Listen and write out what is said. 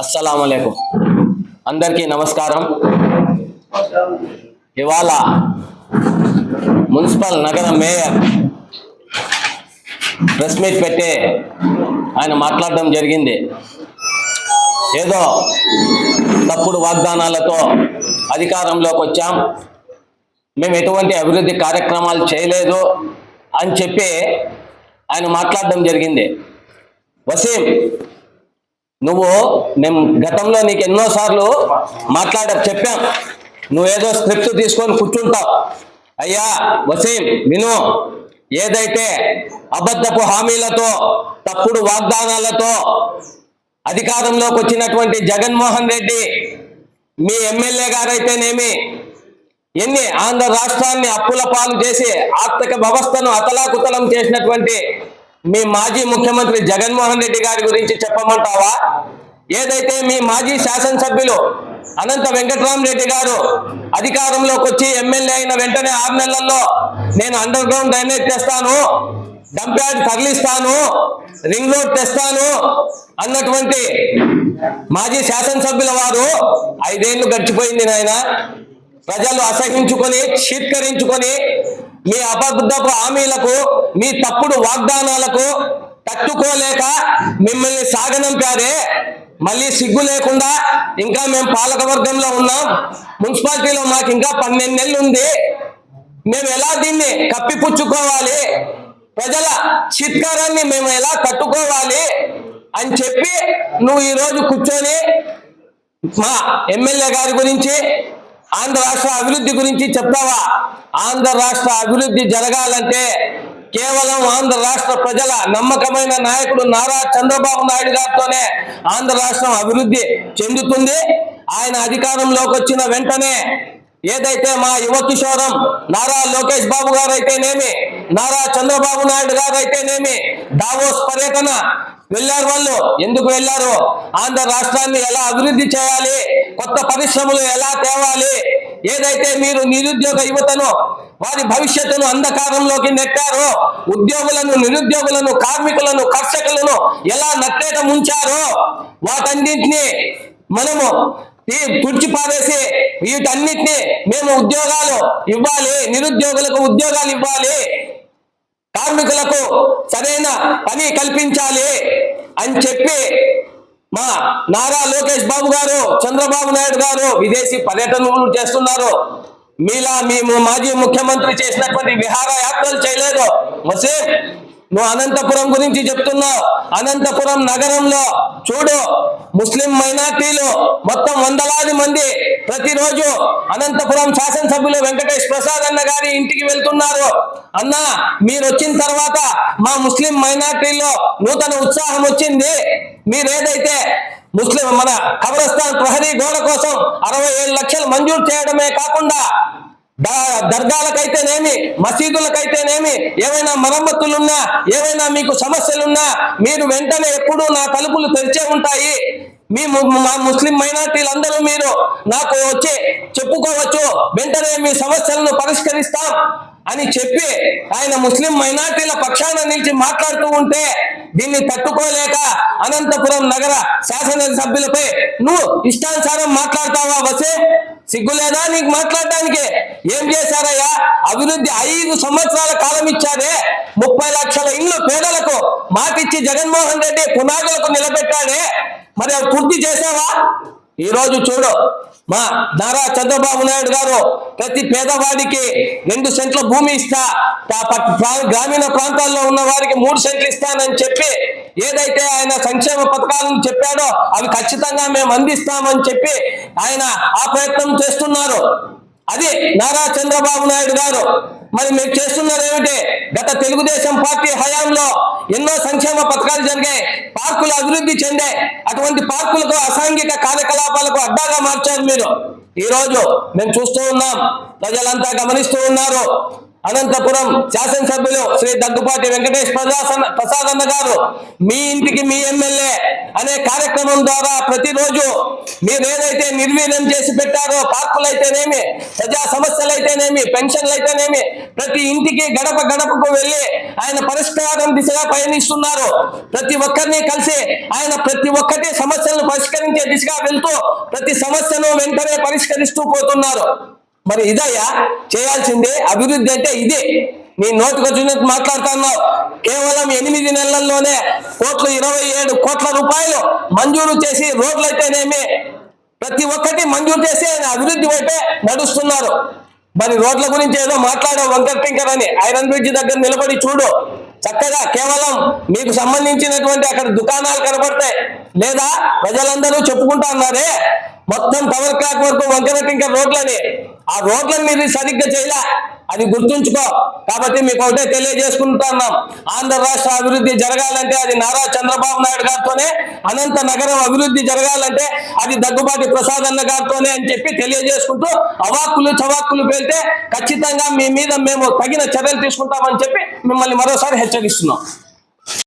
అస్సలామలైకుం అందరికీ నమస్కారం. ఇవాళ మున్సిపల్ నగర మేయర్ ప్రెస్ మీట్ పెట్టి ఆయన మాట్లాడడం జరిగింది. ఏదో తప్పుడు వాగ్దానాలతో అధికారంలోకి వచ్చాం. మేము ఎటువంటి అభివృద్ధి కార్యక్రమాలు చేయలేదు అని చెప్పి ఆయన మాట్లాడడం జరిగింది. వసీం నువ్వు మేము గతంలో నీకు ఎన్నోసార్లు మాట్లాడ చెప్పాం. నువ్వేదో స్క్రిప్ట్ తీసుకొని కూర్చుంటావు. అయ్యా వసీం విను. ఏదైతే అబద్ధపు హామీలతో తప్పుడు వాగ్దానాలతో అధికారంలోకి వచ్చినటువంటి జగన్మోహన్ రెడ్డి మీ ఎమ్మెల్యే గారైతేనేమి ఎన్ని ఆంధ్ర రాష్ట్రాన్ని అప్పుల పాలు చేసి ఆర్థిక వ్యవస్థను అతలాకుతలం చేసినటువంటి మీ మాజీ ముఖ్యమంత్రి జగన్మోహన్ రెడ్డి గారి గురించి చెప్పమంటావా? ఏదైతే మీ మాజీ శాసనసభ్యులు అనంత వెంకటరామరెడ్డి గారు అధికారంలోకి వచ్చి ఎమ్మెల్యే అయిన వెంటనే ఆరు నెలల్లో నేను అండర్ గ్రౌండ్ డ్రైనేజ్ తెస్తాను డంప్యార్డ్ తరలిస్తాను రింగ్ రోడ్ తెస్తాను అన్నటువంటి మాజీ శాసనసభ్యుల వారు ఐదేళ్ళు గడిచిపోయింది నాయన. ప్రజలు అసహించుకొని చీత్కరించుకొని మీ అబద్ధపు హామీలకు మీ తప్పుడు వాగ్దానాలకు తట్టుకోలేక మిమ్మల్ని సాగనంపారే మళ్ళీ సిగ్గు లేకుండా ఇంకా మేము పాలకవర్గంలో ఉన్నాం. మున్సిపాలిటీలో మాకు ఇంకా పన్నెండు నెలలు ఉంది. మేము ఎలా దీన్ని కప్పిపుచ్చుకోవాలి? ప్రజల చిత్కారాన్ని మేము ఎలా తట్టుకోవాలి? అని చెప్పి నువ్వు ఈరోజు కూర్చొని మా ఎమ్మెల్యే గారి గురించి ఆంధ్ర రాష్ట్ర అభివృద్ధి గురించి చెప్తావా? ఆంధ్ర రాష్ట్ర అభివృద్ధి జరగాలంటే కేవలం ఆంధ్ర రాష్ట్ర ప్రజల నమ్మకమైన నాయకుడు నారా చంద్రబాబు నాయుడు గారితోనే ఆంధ్ర రాష్ట్రం అభివృద్ధి చెందుతుంది. ఆయన అధికారంలోకి వచ్చిన వెంటనే ఏదైతే మా యువ కిషోరం నారా లోకేష్ బాబు గారు అయితేనేమి నారా చంద్రబాబు నాయుడు గారు అయితేనేమి దావోస్ పర్యటన వెళ్ళారు వాళ్ళు. ఎందుకు వెళ్ళారు? ఆంధ్ర రాష్ట్రాన్ని ఎలా అభివృద్ధి చేయాలి? కొత్త పరిశ్రమలు ఎలా తేవాలి? ఏదైతే మీరు నిరుద్యోగ యువతను వారి భవిష్యత్తును అంధకారంలోకి నెట్టారో ఉద్యోగులను నిరుద్యోగులను కార్మికులను కర్షకులను ఎలా నట్టేట ముంచారో వాటన్నింటినీ మనము ఈ తుడిచిపారేసి వీటన్నిటిని మేము ఉద్యోగాలు ఇవ్వాలి నిరుద్యోగులకు ఉద్యోగాలు ఇవ్వాలి కార్మికులకు సరైన పని కల్పించాలి అని చెప్పి మా నారా లోకేష్ బాబు గారు చంద్రబాబు నాయుడు గారు విదేశీ పర్యటనలు చేస్తున్నారు. మీలా మేము మాజీ ముఖ్యమంత్రి చేసినటువంటి విహారయాత్రలు చేయలేదు. మసే నువ్వు అనంతపురం గురించి చెప్తున్నావు అనంతపురం నగరంలో చూడు ముస్లిం మైనార్టీలు మొత్తం వందలాది మంది ప్రతిరోజు అనంతపురం శాసనసభ్యులు వెంకటేష్ ప్రసాద్ అన్న గారి ఇంటికి వెళ్తున్నారు. అన్న మీరు వచ్చిన తర్వాత మా ముస్లిం మైనార్టీలో నూతన ఉత్సాహం వచ్చింది. మీరు ఏదైతే ముస్లిం మన కబ్రస్థాన్ ప్రహరీ గోడ కోసం అరవై ఏడు లక్షలు మంజూరు చేయడమే కాకుండా దర్గాలకైతేనేమి మసీదులకైతేనేమి ఏవైనా మరమ్మతులున్నా ఏవైనా మీకు సమస్యలున్నా మీరు వెంటనే ఎప్పుడూ నా తలుపులు తెరిచే ఉంటాయి. మీ ము- మా ముస్లిం మైనార్టీలందరూ మీరు నాకు వచ్చి చెప్పుకోవచ్చు వెంటనే మీ సమస్యలను పరిష్కరిస్తాం అని చెప్పి ఆయన ముస్లిం మైనార్టీల పక్షాన నిలిచి మాట్లాడుతూ ఉంటే దీన్ని తట్టుకోలేక అనంతపురం నగర శాసనసభ్యులపై నువ్వు ఇష్టానుసారం మాట్లాడతావా వసే? సిగ్గులేదా నీకు మాట్లాడడానికి ఏం చేశారయ్యా? అభివృద్ధి ఐదు సంవత్సరాల కాలం ఇచ్చారే. ముప్పై లక్షల ఇల్లు పేదలకు మాటిచ్చి జగన్మోహన్ రెడ్డి పునాదులకు నిలబెట్టాడే. మరి అది పూర్తి చేసావా ఈరోజు చూడు. మా నారా చంద్రబాబు నాయుడు గారు ప్రతి పేదవాడికి రెండు సెంట్ల భూమి ఇస్తా. గ్రామీణ ప్రాంతాల్లో ఉన్న వారికి మూడు సెంట్లు ఇస్తానని చెప్పి ఏదైతే ఆయన సంక్షేమ పథకాలను చెప్పాడో అవి ఖచ్చితంగా మేము అందిస్తామని చెప్పి ఆయన ఆ ప్రయత్నం చేస్తున్నారు. అది నారా చంద్రబాబు నాయుడు గారు. మరి మీరు చేస్తున్నారు ఏమిటి? గత తెలుగుదేశం పార్టీ హయాంలో ఎన్నో సంక్షేమ పథకాలు జరిగాయి. పార్కులు అభివృద్ధి చెందే అటువంటి పార్కులకు అసాంఘిక కార్యకలాపాలకు అడ్డాగా మార్చారు మీరు. ఈ రోజు మేము చూస్తూ ఉన్నాం. ప్రజలంతా గమనిస్తూ ఉన్నారు. అనంతపురం శాసనసభ్యులు శ్రీ దగ్గుపాటి వెంకటేష్ ప్రజాసన ప్రసాద్ అన్న గారు మీ ఇంటికి మీ ఎమ్మెల్యే అనే కార్యక్రమం ద్వారా ప్రతిరోజు మీరు ఏదైతే నిర్వీర్యం చేసి పెట్టారో పార్కులు అయితేనేమి ప్రజా సమస్యలు అయితేనేమి పెన్షన్లు అయితేనేమి ప్రతి ఇంటికి గడప గడపకు వెళ్ళి ఆయన పరిష్కారం దిశగా పయనిస్తున్నారు. ప్రతి ఒక్కరిని కలిసి ఆయన ప్రతి ఒక్కటి సమస్యలను పరిష్కరించే దిశగా వెళ్తూ ప్రతి సమస్యను వెంటనే పరిష్కరిస్తూ పోతున్నారు. మరి ఇదయ్యా చేయాల్సిందే అభివృద్ధి అంటే ఇదే. నీ నోటికి వచ్చినట్టు మాట్లాడుతున్నావు. కేవలం ఎనిమిది నెలల్లోనే కోట్లు ఇరవై ఏడు కోట్ల రూపాయలు మంజూరు చేసి రోడ్లైతేనేమి ప్రతి ఒక్కటి మంజూరు చేసి ఆయన అభివృద్ధి వైపే నడుస్తున్నారు. మరి రోడ్ల గురించి ఏదో మాట్లాడావు వంకర్ టింకర్ అని ఐరన్ బ్రిడ్జ్ దగ్గర నిలబడి చూడు. చక్కగా కేవలం మీకు సంబంధించినటువంటి అక్కడ దుకాణాలు కనబడతాయి లేదా ప్రజలందరూ చెప్పుకుంటా ఉన్నారే? మొత్తం పవర్ క్లాక్ వరకు వంకనట్టు ఇంకా రోడ్లని. ఆ రోడ్లను మీరు సరిగ్గా చేయలే. అది గుర్తుంచుకో. కాబట్టి మీకు ఒకటే తెలియజేసుకుంటున్నాం ఆంధ్ర రాష్ట్ర అభివృద్ధి జరగాలంటే అది నారా చంద్రబాబు నాయుడు గారితోనే అనంత నగరం అభివృద్ధి జరగాలంటే అది దగ్గుబాటి ప్రసాద్ అన్న గారితోనే అని చెప్పి తెలియజేసుకుంటూ అవాక్కులు చవాక్కులు పేలితే ఖచ్చితంగా మీ మీద మేము తగిన చర్యలు తీసుకుంటామని చెప్పి మిమ్మల్ని మరోసారి హెచ్చరిస్తున్నాం.